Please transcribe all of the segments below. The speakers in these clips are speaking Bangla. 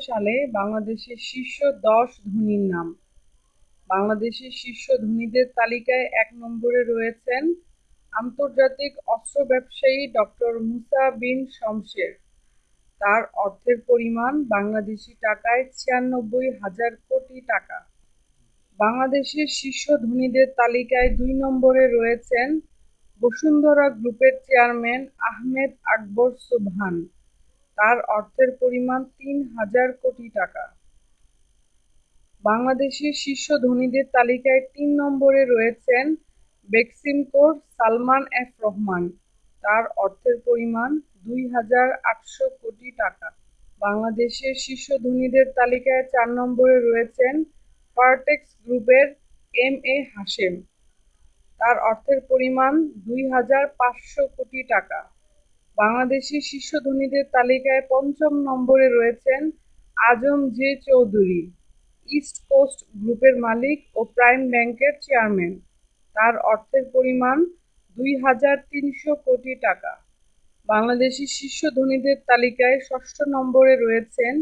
সালে বাংলাদেশের শীর্ষ দশ ধনীর নাম। বাংলাদেশের শীর্ষ ধনীদের তালিকায় এক নম্বরে রয়েছেন আন্তর্জাতিক অস্ত্র ব্যবসায়ী ডক্টর মুসা বিন শমশের। তার অর্থের পরিমাণ বাংলাদেশি টাকায় ছিয়ানব্বই হাজার কোটি টাকা। বাংলাদেশের শীর্ষ ধনীদের তালিকায় দুই নম্বরে রয়েছেন বসুন্ধরা গ্রুপের চেয়ারম্যান আহমেদ আকবর সুবহান। তার অর্থের পরিমাণ তিন হাজার কোটি টাকা। বাংলাদেশের শীর্ষ ধনীদের তালিকায় তিন নম্বরে রয়েছেন বেক্সিমকোর সালমান এফ রহমান। তার অর্থের পরিমাণ দুই হাজার আটশো কোটি টাকা। বাংলাদেশের শীর্ষ ধনীদের তালিকায় চার নম্বরে রয়েছেন পার্টেক্স গ্রুপের এম এ হাশেম। তার অর্থের পরিমাণ দুই হাজার পাঁচশো কোটি টাকা। বাংলাদেশের শীর্ষ ধনীদের তালিকায় পঞ্চম নম্বরে রয়েছেন Azam J Chowdhury, East Coast গ্রুপের মালিক ও প্রাইম ব্যাংকের চেয়ারম্যান। তার অর্থের পরিমাণ দুই হাজার তিনশো কোটি টাকা। বাংলাদেশের শীর্ষ ধনীদের তালিকায় ষষ্ঠ নম্বরে রয়েছেন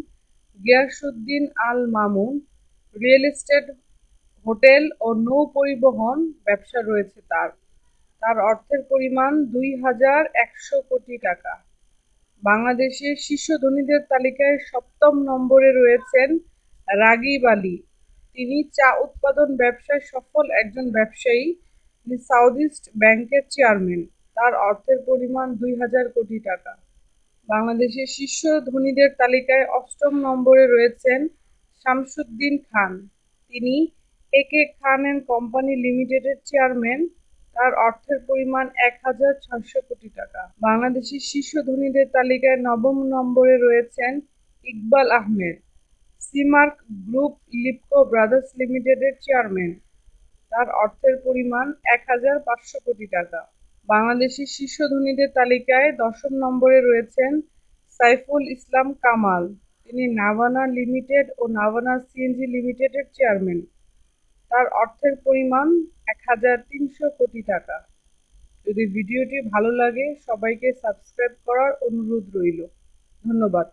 Giasuddin Al Mamun, real estate hotel ও নৌ পরিবহন ব্যবসা রয়েছে তার। তার অর্থের পরিমাণ দুই হাজার একশো কোটি টাকা। বাংলাদেশের শীর্ষ ধনীদের তালিকায় সপ্তম নম্বরে রয়েছেন রাগিব আলী। তিনি চা উৎপাদন ব্যবসায় সফল একজন ব্যবসায়ী, তিনি সাউথ ইস্ট ব্যাংকের চেয়ারম্যান। তার অর্থের পরিমাণ দুই হাজার কোটি টাকা। বাংলাদেশের শীর্ষ ধনীদের তালিকায় অষ্টম নম্বরে রয়েছেন শামসুদ্দিন খান। তিনি A K Khan and company লিমিটেডের চেয়ারম্যান। তার অর্থের পরিমাণ এক হাজার ছয়শো কোটি টাকা। বাংলাদেশের শীর্ষ ধনীদের তালিকায় নবম নম্বরে রয়েছেন Iqbal Ahmed, Seamark group Lipco brothers লিমিটেডের চেয়ারম্যান। তার অর্থের পরিমাণ এক হাজার পাঁচশো কোটি টাকা। বাংলাদেশের শীর্ষ ধনীদের তালিকায় দশম নম্বরে রয়েছেন সাইফুল ইসলাম কামাল। তিনি নাভানা লিমিটেড ও নাভানা সিএনজি লিমিটেডের চেয়ারম্যান। তার অর্থের পরিমাণ এক হাজার তিনশো কোটি টাকা। যদি ভিডিওটি ভালো লাগে, সবাইকে সাবস্ক্রাইব করার অনুরোধ রইল। ধন্যবাদ।